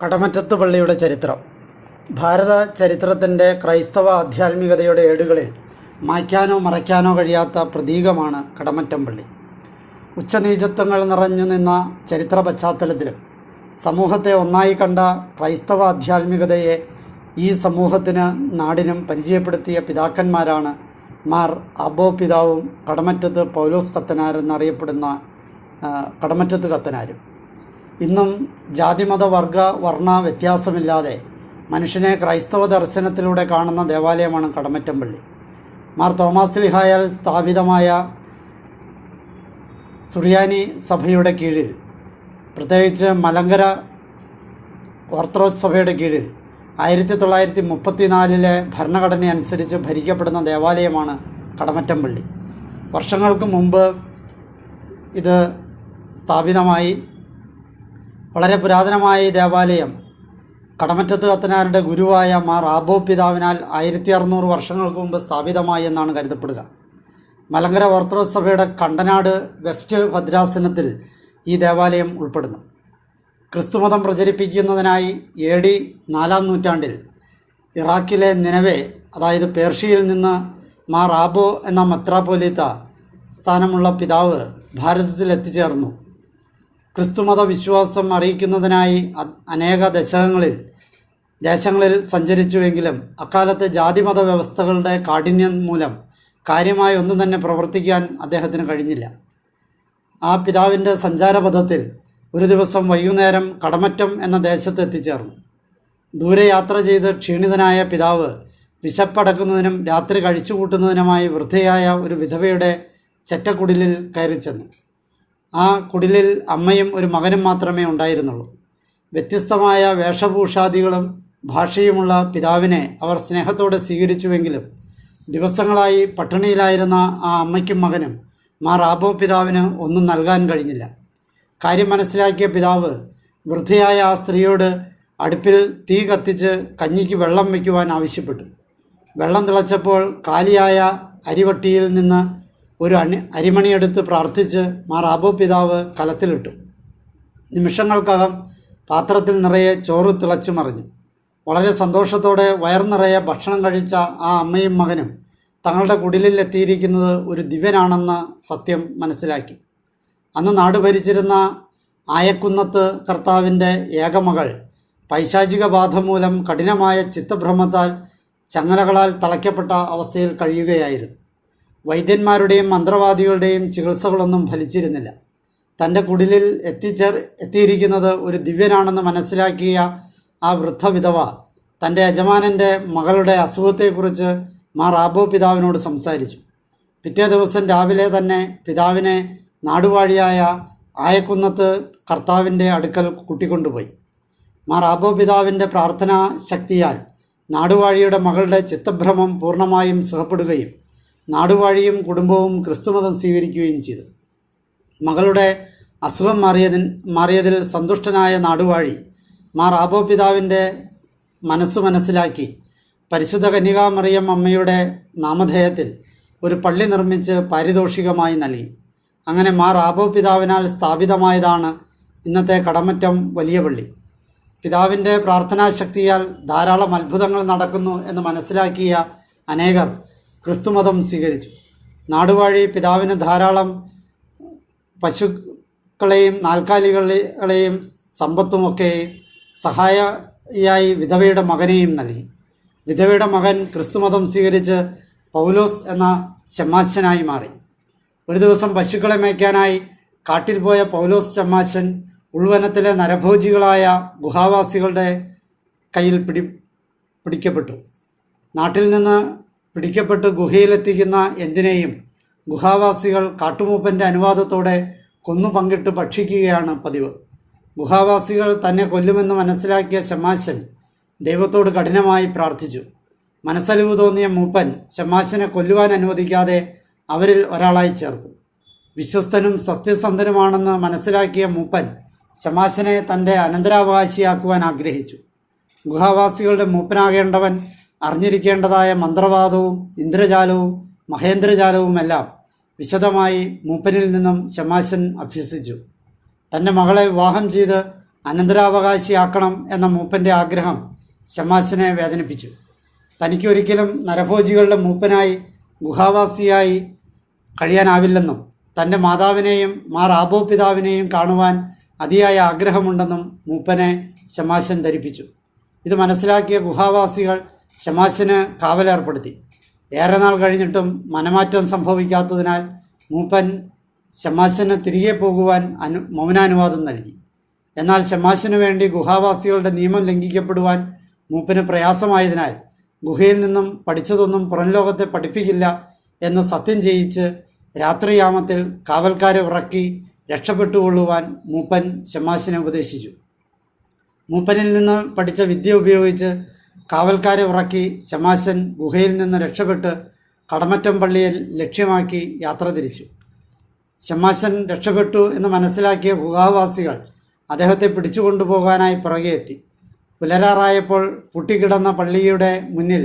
കടമറ്റത്ത് പള്ളിയുടെ ചരിത്രം. ഭാരത ചരിത്രത്തിന്റെ ക്രൈസ്തവ ആധ്യാത്മികതയുടെ ഏടുകളിൽ മായ്ക്കാനോ മറയ്ക്കാനോ കഴിയാത്ത പ്രതീകമാണ് കടമറ്റം പള്ളി. ഉച്ചനീചത്വങ്ങൾ നിറഞ്ഞു നിന്ന ചരിത്ര പശ്ചാത്തലത്തിലും സമൂഹത്തെ ഒന്നായി കണ്ട ക്രൈസ്തവ ആധ്യാത്മികതയെ ഈ സമൂഹത്തിന് നാടിനും പരിചയപ്പെടുത്തിയ പിതാക്കന്മാരാണ് മാർ അബോ പിതാവും കടമറ്റത്ത് പൗലോസ് ആ, കടമറ്റത്ത് കത്തനാരും. ഇന്നും ജാതിമത വർഗ വർണ വ്യത്യാസമില്ലാതെ മനുഷ്യനെ ക്രൈസ്തവ ദർശനത്തിലൂടെ കാണുന്ന ദേവാലയമാണ് കടമറ്റം പള്ളി മാർ തോമാസ് ലിഹായാൽ സ്ഥാപിതമായ സുറിയാനി സഭയുടെ കീഴിൽ പ്രത്യേകിച്ച് മലങ്കര ഓർത്തഡോക്സ് സഭയുടെ കീഴിൽ ആയിരത്തി തൊള്ളായിരത്തി മുപ്പത്തിനാലിലെ ഭരണഘടന അനുസരിച്ച് ഭരിക്കപ്പെടുന്ന ദേവാലയമാണ് കടമറ്റം പള്ളി വർഷങ്ങൾക്ക് മുമ്പ് ഇത് സ്ഥാപിതമായി വളരെ പുരാതനമായ ഈ ദേവാലയം കടമറ്റത്ത് കത്തനാരുടെ ഗുരുവായ മാർ ആബോ പിതാവിനാൽ ആയിരത്തി അറുന്നൂറ് വർഷങ്ങൾക്ക് മുമ്പ് സ്ഥാപിതമായി എന്നാണ് കരുതപ്പെടുക. മലങ്കര ഓർത്തഡോക്സ് സഭയുടെ കണ്ടനാട് വെസ്റ്റ് ഭദ്രാസനത്തിൽ ഈ ദേവാലയം ഉൾപ്പെടുന്നു. ക്രിസ്തുമതം പ്രചരിപ്പിക്കുന്നതിനായി എ ഡി നാലാം നൂറ്റാണ്ടിൽ ഇറാഖിലെ നിലവെ അതായത് പേർഷ്യയിൽ നിന്ന് മാർ ആബോ എന്ന മത്രാപോലീത്ത സ്ഥാനമുള്ള പിതാവ് ഭാരതത്തിൽ എത്തിച്ചേർന്നു. ക്രിസ്തുമത വിശ്വാസം അറിയിക്കുന്നതിനായി അനേക ദശകങ്ങളിൽ ദേശങ്ങളിൽ സഞ്ചരിച്ചുവെങ്കിലും അക്കാലത്തെ ജാതിമത വ്യവസ്ഥകളുടെ കാഠിന്യം മൂലം കാര്യമായി ഒന്നും തന്നെ പ്രവർത്തിക്കാൻ അദ്ദേഹത്തിന് കഴിഞ്ഞില്ല. ആ പിതാവിന്റെ സഞ്ചാരപഥത്തിൽ ഒരു ദിവസം വൈകുന്നേരം കടമറ്റം എന്ന ദേശത്ത് എത്തിച്ചേർന്നു. ദൂരെ യാത്ര ചെയ്ത് ക്ഷീണിതനായ പിതാവ് വിശപ്പടക്കുന്നതിനും രാത്രി കഴിച്ചുകൂട്ടുന്നതിനുമായി വൃദ്ധയായ ഒരു വിധവയുടെ ചെറ്റക്കുടിലിൽ കയറി ചെന്നു ആ കുടിലിൽ അമ്മയും ഒരു മകനും മാത്രമേ ഉണ്ടായിരുന്നുള്ളൂ. വ്യത്യസ്തമായ വേഷഭൂഷാദികളും ഭാഷയുമുള്ള പിതാവിനെ അവർ സ്നേഹത്തോടെ സ്വീകരിച്ചുവെങ്കിലും ദിവസങ്ങളായി പട്ടിണിയിലായിരുന്ന ആ അമ്മയ്ക്കും മകനും മാർ ആബോ പിതാവിന് ഒന്നും നൽകാൻ കഴിഞ്ഞില്ല. കാര്യം മനസ്സിലാക്കിയ പിതാവ് വൃദ്ധയായ ആ സ്ത്രീയോട് അടുപ്പിൽ തീ കത്തിച്ച് കഞ്ഞിക്ക് വെള്ളം വയ്ക്കുവാൻ ആവശ്യപ്പെട്ടു. വെള്ളം തിളച്ചപ്പോൾ കാലിയായ അരിവട്ടിയിൽ നിന്ന് ഒരു അണി അരിമണിയെടുത്ത് പ്രാർത്ഥിച്ച് മാർ ആബോ പിതാവ് കലത്തിലിട്ടു. നിമിഷങ്ങൾക്കകം പാത്രത്തിൽ നിറയെ ചോറ് തിളച്ചു മറിഞ്ഞു. വളരെ സന്തോഷത്തോടെ വയർ നിറയെ ഭക്ഷണം കഴിച്ച ആ അമ്മയും മകനും തങ്ങളുടെ കുടിലിൽ എത്തിയിരിക്കുന്നത് ഒരു ദിവ്യനാണെന്ന് സത്യം മനസ്സിലാക്കി. അന്ന് നാട് ഭരിച്ചിരുന്ന ആയക്കുന്നത്ത് കർത്താവിന്റെ ഏകമകൾ പൈശാചിക ബാധ മൂലം കഠിനമായ ചിത്തഭ്രമത്താൽ ചങ്ങലകളാൽ തളയ്ക്കപ്പെട്ട അവസ്ഥയിൽ കഴിയുകയായിരുന്നു. വൈദ്യന്മാരുടെയും മന്ത്രവാദികളുടെയും ചികിത്സകളൊന്നും ഫലിച്ചിരുന്നില്ല. തന്റെ കുടിലിൽ എത്തിച്ചേർ എത്തിയിരിക്കുന്നത് ഒരു ദിവ്യനാണെന്ന് മനസ്സിലാക്കിയ ആ വൃദ്ധ വിധവ തന്റെ യജമാനന്റെ മകളുടെ അസുഖത്തെക്കുറിച്ച് മാർ ആബോ പിതാവിനോട് സംസാരിച്ചു. പിറ്റേ ദിവസം രാവിലെ തന്നെ പിതാവിനെ നാടുവാഴിയായ ആയക്കുന്നത്ത് കർത്താവിന്റെ അടുക്കൽ കൂട്ടിക്കൊണ്ടുപോയി. മാർ ആബോ പിതാവിന്റെ പ്രാർത്ഥനാ ശക്തിയാൽ നാടുവാഴിയുടെ മകളുടെ ചിത്തഭ്രമം പൂർണമായും സുഖപ്പെടുകയും നാടുവാഴിയും കുടുംബവും ക്രിസ്തുമതം സ്വീകരിക്കുകയും ചെയ്തു. മകളുടെ അസുഖം മാറിയതിൻ മാറിയതിൽ സന്തുഷ്ടനായ നാടുവാഴി മാർ ആബോ പിതാവിന്റെ മനസ്സ് മനസ്സിലാക്കി. പരിശുദ്ധ കന്യകാമറിയം അമ്മയുടെ നാമധേയത്തിൽ ഒരു പള്ളി നിർമ്മിച്ച് പാരിതോഷികമായി നൽകി. അങ്ങനെ മാർ ആബോ പിതാവിനാൽ സ്ഥാപിതമായതാണ് ഇന്നത്തെ കടമറ്റം വലിയ പള്ളി. പിതാവിന്റെ പ്രാർത്ഥനാശക്തിയാൽ ധാരാളം അത്ഭുതങ്ങൾ നടക്കുന്നു എന്ന് മനസ്സിലാക്കിയ അനേകർ ക്രിസ്തുമതം സ്വീകരിച്ചു. നാടുവാഴി പിതാവിന് ധാരാളം പശുക്കളെയും നാൽക്കാലികളെയും സമ്പത്തുമൊക്കെ സഹായിയായി വിധവയുടെ മകനെയും നൽകി. വിധവയുടെ മകൻ ക്രിസ്തുമതം സ്വീകരിച്ച് പൗലോസ് എന്ന ശമാശനായി മാറി. ഒരു ദിവസം പശുക്കളെ മേയ്ക്കാനായി കാട്ടിൽ പോയ പൗലോസ് ചമ്മാശൻ ഉൾവനത്തിലെ നരഭോജികളായ ഗുഹാവാസികളുടെ കയ്യിൽ പിടി പിടിക്കപ്പെട്ടു. നാട്ടിൽ നിന്ന് പിടിക്കപ്പെട്ട് ഗുഹയിലെത്തിക്കുന്ന എന്തിനേയും ഗുഹാവാസികൾ കാട്ടുമൂപ്പന്റെ അനുവാദത്തോടെ കൊന്നു പങ്കിട്ട് ഭക്ഷിക്കുകയാണ് പതിവ്. ഗുഹാവാസികൾ തന്നെ കൊല്ലുമെന്ന് മനസ്സിലാക്കിയ ശമാശൻ ദൈവത്തോട് കഠിനമായി പ്രാർത്ഥിച്ചു. മനസ്സലിവ് തോന്നിയ മൂപ്പൻ ശമാശനെ കൊല്ലുവാൻ അനുവദിക്കാതെ അവരിൽ ഒരാളായി ചേർത്തു. വിശ്വസ്തനും സത്യസന്ധനുമാണെന്ന് മനസ്സിലാക്കിയ മൂപ്പൻ ശമാശനെ തന്റെ അനന്തരാവകാശിയാക്കുവാൻ ആഗ്രഹിച്ചു. ഗുഹാവാസികളുടെ മൂപ്പനാകേണ്ടവൻ അറിഞ്ഞിരിക്കേണ്ടതായ മന്ത്രവാദവും ഇന്ദ്രജാലവും മഹേന്ദ്രജാലവുമെല്ലാം വിശദമായി മൂപ്പനിൽ നിന്നും ശമാശൻ അഭ്യസിച്ചു. തന്റെ മകളെ വിവാഹം ചെയ്ത് അനന്തരാവകാശിയാക്കണം എന്ന മൂപ്പന്റെ ആഗ്രഹം ശമാശനെ വേദനിപ്പിച്ചു. തനിക്കൊരിക്കലും നരഭോജികളുടെ മൂപ്പനായി ഗുഹാവാസിയായി കഴിയാനാവില്ലെന്നും തന്റെ മാതാവിനെയും മാർ ആബോ പിതാവിനെയും കാണുവാൻ അതിയായ ആഗ്രഹമുണ്ടെന്നും മൂപ്പനെ ശമാശൻ ധരിപ്പിച്ചു. ഇത് മനസ്സിലാക്കിയ ഗുഹാവാസികൾ ശമാശന് കാവലേർപ്പെടുത്തി. ഏറെ നാൾ കഴിഞ്ഞിട്ടും മനമാറ്റം സംഭവിക്കാത്തതിനാൽ മൂപ്പൻ ഷമാസിന് തിരികെ പോകുവാൻ അനു മൗനാനുവാദം നൽകി. എന്നാൽ ശമാശന് വേണ്ടി ഗുഹാവാസികളുടെ നിയമം ലംഘിക്കപ്പെടുവാൻ മൂപ്പന് പ്രയാസമായതിനാൽ ഗുഹയിൽ നിന്നും പഠിച്ചതൊന്നും പുറം ലോകത്തെ പഠിപ്പിക്കില്ല എന്ന് സത്യം ചെയ്യിച്ച് രാത്രിയാമത്തിൽ കാവൽക്കാരെ ഉറക്കി രക്ഷപ്പെട്ടുകൊള്ളുവാൻ മൂപ്പൻ ഷമാസിനെ ഉപദേശിച്ചു. മൂപ്പനിൽ നിന്ന് പഠിച്ച വിദ്യ ഉപയോഗിച്ച് കാവൽക്കാരെ ഉറക്കി ശമാശൻ ഗുഹയിൽ നിന്ന് രക്ഷപ്പെട്ട് കടമറ്റം പള്ളിയിൽ ലക്ഷ്യമാക്കി യാത്ര തിരിച്ചു. ശമാശൻ രക്ഷപ്പെട്ടു എന്ന് മനസ്സിലാക്കിയ ഗുഹാവാസികൾ അദ്ദേഹത്തെ പിടിച്ചുകൊണ്ടുപോകാനായി പുറകെ എത്തി. പുലരാറായപ്പോൾ പൊട്ടിക്കിടന്ന പള്ളിയുടെ മുന്നിൽ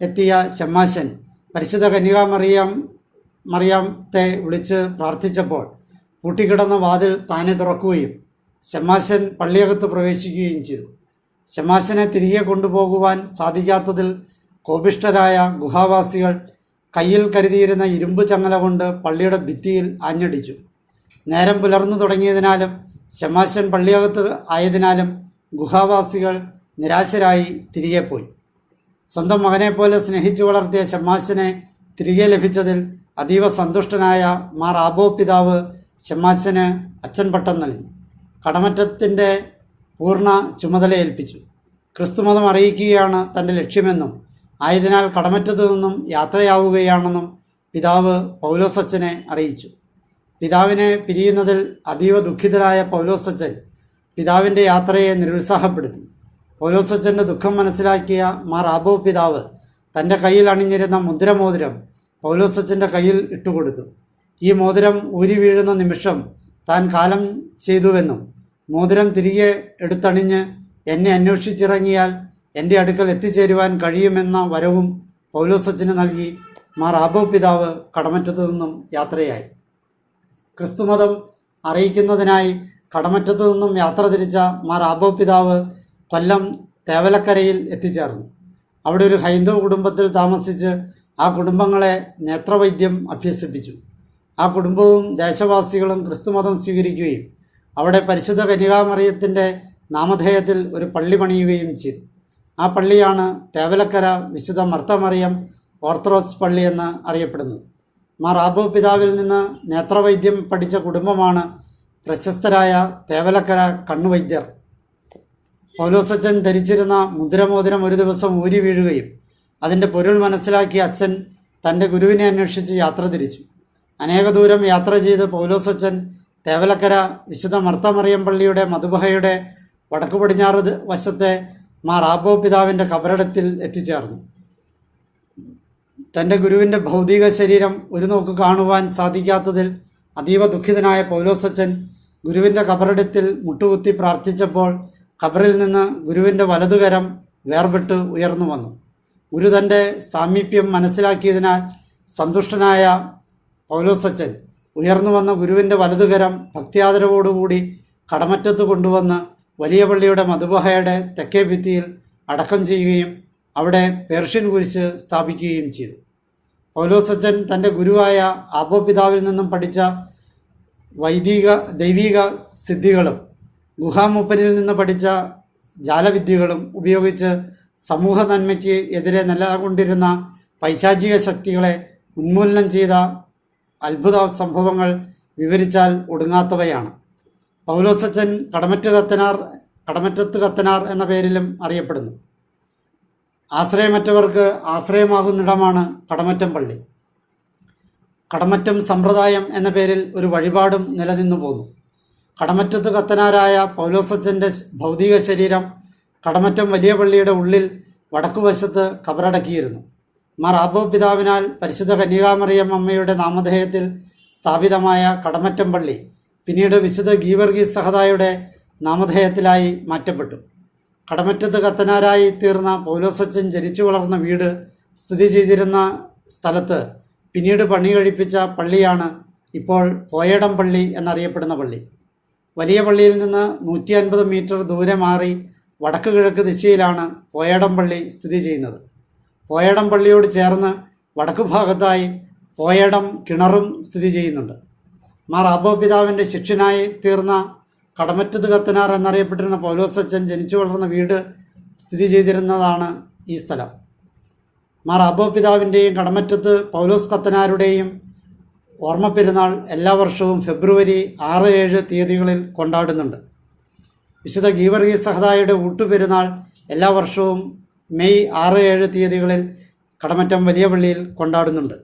എത്തിയ ശമാശൻ പരിശുദ്ധ കന്യകാമറിയാം മറിയാമത്തെ വിളിച്ച് പ്രാർത്ഥിച്ചപ്പോൾ പൂട്ടിക്കിടന്ന വാതിൽ താനെ തുറക്കുകയും ശമാശൻ പള്ളിയകത്ത് പ്രവേശിക്കുകയും ചെയ്തു. ശമാശനെ തിരികെ കൊണ്ടുപോകുവാൻ സാധിക്കാത്തതിൽ കോപിഷ്ഠരായ ഗുഹാവാസികൾ കയ്യിൽ കരുതിയിരുന്ന ഇരുമ്പ് ചങ്ങല കൊണ്ട് പള്ളിയുടെ ഭിത്തിയിൽ ആഞ്ഞടിച്ചു. നേരം പുലർന്നു തുടങ്ങിയതിനാലും ശമാശൻ പള്ളിയകത്ത് ആയതിനാലും ഗുഹാവാസികൾ നിരാശരായി തിരികെ പോയി. സ്വന്തം മകനെപ്പോലെ സ്നേഹിച്ചു വളർത്തിയ ഷമാശനെ തിരികെ ലഭിച്ചതിൽ അതീവ സന്തുഷ്ടനായ മാർ ആബോ പിതാവ് ഷമാശന് അച്ഛൻ പട്ടം നൽകി. കടമറ്റത്തിന്റെ പൂർണ ചുമതലയേൽപ്പിച്ചു. ക്രിസ്തുമതം അറിയിക്കുകയാണ് തന്റെ ലക്ഷ്യമെന്നും ആയതിനാൽ കടമറ്റത്തു നിന്നും യാത്രയാവുകയാണെന്നും പിതാവ് പൗലോസച്ചനെ അറിയിച്ചു. പിതാവിനെ പിരിയുന്നതിൽ അതീവ ദുഃഖിതരായ പൗലോസച്ചൻ പിതാവിന്റെ യാത്രയെ നിരുത്സാഹപ്പെടുത്തി. പൗലോസച്ചന്റെ ദുഃഖം മനസ്സിലാക്കിയ മാർ ആബോ പിതാവ് തന്റെ കയ്യിൽ അണിഞ്ഞിരുന്ന മുദ്രമോതിരം പൗലോസച്ചന്റെ കയ്യിൽ ഇട്ടുകൊടുത്തു. ഈ മോതിരം ഊരി വീഴുന്ന നിമിഷം താൻ കാലം ചെയ്തുവെന്നും മോതിരം തിരികെ എടുത്തണിഞ്ഞ് എന്നെ അന്വേഷിച്ചിറങ്ങിയാൽ എന്റെ അടുക്കൽ എത്തിച്ചേരുവാൻ കഴിയുമെന്ന വരവും പൗലോസച്ചന് നൽകി മാർ ആബോ പിതാവ് കടമറ്റത്തു നിന്നും യാത്രയായി. ക്രിസ്തുമതം അറിയിക്കുന്നതിനായി കടമറ്റത്തു നിന്നും യാത്ര തിരിച്ച മാർ ആബോ പിതാവ് കൊല്ലം തേവലക്കരയിൽ എത്തിച്ചേർന്നു. അവിടെ ഒരു ഹൈന്ദവ കുടുംബത്തിൽ താമസിച്ച് ആ കുടുംബങ്ങളെ നേത്രവൈദ്യം അഭ്യസിപ്പിച്ചു. ആ കുടുംബവും ദേശവാസികളും ക്രിസ്തുമതം സ്വീകരിക്കുകയും അവിടെ പരിശുദ്ധ കന്യകാമറിയത്തിന്റെ നാമധേയത്തിൽ ഒരു പള്ളി പണിയുകയും ചെയ്തു. ആ പള്ളിയാണ് തേവലക്കര വിശുദ്ധ മർത്തമറിയം ഓർത്തഡോക്സ് പള്ളി എന്ന് അറിയപ്പെടുന്നത്. മാർ ആബു പിതാവിൽ നിന്ന് നേത്രവൈദ്യം പഠിച്ച കുടുംബമാണ് പ്രശസ്തരായ തേവലക്കര കണ്ണുവൈദ്യർ. പൗലോസച്ചൻ ധരിച്ചിരുന്ന മുദ്രമോതിരം ഒരു ദിവസം ഊരി വീഴുകയും അതിന്റെ പൊരുൾ മനസ്സിലാക്കിയ അച്ഛൻ തന്റെ ഗുരുവിനെ അന്വേഷിച്ച് യാത്ര തിരിച്ചു. അനേക ദൂരം യാത്ര ചെയ്ത് പൗലോസച്ചൻ തേവലക്കര വിശുദ്ധ മർത്തമറിയം പള്ളിയുടെ മധുബഹയുടെ വടക്കു പടിഞ്ഞാറ് വശത്തെ മാർ ആബോ പിതാവിന്റെ കബറിടത്തിൽ എത്തിച്ചേർന്നു. തന്റെ ഗുരുവിന്റെ ഭൗതിക ശരീരം ഒരു നോക്ക് കാണുവാൻ സാധിക്കാത്തതിൽ അതീവ ദുഃഖിതനായ പൗലോസച്ചൻ ഗുരുവിന്റെ കബറിടത്തിൽ മുട്ടുകുത്തി പ്രാർത്ഥിച്ചപ്പോൾ കബറിൽ നിന്ന് ഗുരുവിന്റെ വലതുകരം വേർപെട്ട് ഉയർന്നു വന്നു. ഗുരു തന്റെ സാമീപ്യം മനസ്സിലാക്കിയതിനാൽ സന്തുഷ്ടനായ പൗലോസച്ചൻ ഉയർന്നു വന്ന ഗുരുവിന്റെ വലതുകരം ഭക്തിയാദരവോടുകൂടി കടമറ്റത്ത് കൊണ്ടുവന്ന് വലിയ പള്ളിയുടെ മധുബഹയുടെ തെക്കേ ഭിത്തിയിൽ അടക്കം ചെയ്യുകയും അവിടെ പേർഷ്യൻ കുരിശ് സ്ഥാപിക്കുകയും ചെയ്തു. പൗലോസച്ചൻ തന്റെ ഗുരുവായ ആബോ പിതാവിൽ നിന്നും പഠിച്ച വൈദിക ദൈവിക സിദ്ധികളും ഗുഹാമൂപ്പനിൽ നിന്ന് പഠിച്ച ജാലവിദ്യകളും ഉപയോഗിച്ച് സമൂഹ നന്മയ്ക്ക് എതിരെ നിലകൊണ്ടിരുന്ന പൈശാചിക ശക്തികളെ ഉന്മൂലനം ചെയ്ത അത്ഭുത സംഭവങ്ങൾ വിവരിച്ചാൽ ഒടുങ്ങാത്തവയാണ്. പൗലോസച്ചൻ കടമറ്റ് കത്തനാർ കടമറ്റത്ത് കത്തനാർ എന്ന പേരിലും അറിയപ്പെടുന്നു. ആശ്രയമറ്റവർക്ക് ആശ്രയമാകുന്നിടമാണ് കടമറ്റം പള്ളി. കടമറ്റം സമ്പ്രദായം എന്ന പേരിൽ ഒരു വഴിപാടും നിലനിന്നു പോന്നു. കടമറ്റത്ത് കത്തനാരായ പൗലോസച്ചന്റെ ഭൗതിക ശരീരം കടമറ്റം വലിയ പള്ളിയുടെ ഉള്ളിൽ വടക്കുവശത്ത് കബറടക്കിയിരുന്നു. മാർ ആബോ പിതാവിനാൽ പരിശുദ്ധ കന്യകാമറിയം അമ്മയുടെ നാമധേയത്തിൽ സ്ഥാപിതമായ കടമറ്റം പള്ളി പിന്നീട് വിശുദ്ധ ഗീവർഗീസ് സഹദായുടെ നാമധേയത്തിലായി മാറ്റപ്പെട്ടു. കടമറ്റത്ത് കത്തനാരായി തീർന്ന പൗലോസച്ചൻ ജനിച്ചു വളർന്ന വീട് സ്ഥിതി ചെയ്തിരുന്ന സ്ഥലത്ത് പിന്നീട് പണി കഴിപ്പിച്ച പള്ളിയാണ് ഇപ്പോൾ പോയടം പള്ളി എന്നറിയപ്പെടുന്ന പള്ളി. വലിയ പള്ളിയിൽ നിന്ന് നൂറ്റി അൻപത് മീറ്റർ ദൂരെ മാറി വടക്ക് കിഴക്ക് ദിശയിലാണ് പോയടം പള്ളി സ്ഥിതി ചെയ്യുന്നത്. പോയടം പള്ളിയോട് ചേർന്ന് വടക്കു ഭാഗത്തായി പോയടം കിണറും സ്ഥിതി ചെയ്യുന്നുണ്ട്. മാർ അബോ പിതാവിന്റെ ശിക്ഷനായി തീർന്ന കടമറ്റത്ത് കത്തനാർ എന്നറിയപ്പെട്ടിരുന്ന പൗലോസച്ചൻ ജനിച്ചു വളർന്ന വീട് സ്ഥിതി ചെയ്തിരുന്നതാണ് ഈ സ്ഥലം. മാർ അബോ പിതാവിന്റെയും കടമറ്റത്ത് പൗലോസ് കത്തനാരുടെയും ഓർമ്മ പെരുന്നാൾ എല്ലാ വർഷവും ഫെബ്രുവരി ആറ് ഏഴ് തീയതികളിൽ കൊണ്ടാടുന്നുണ്ട്. വിശുദ്ധ ഗീവർഗീ സഹദായുടെ ഊട്ടുപെരുന്നാൾ എല്ലാ വർഷവും മെയ് ആറ് ഏഴ് തീയതികളിൽ കടമറ്റം വലിയ പള്ളിയിൽ കൊണ്ടാടുന്നുണ്ട്.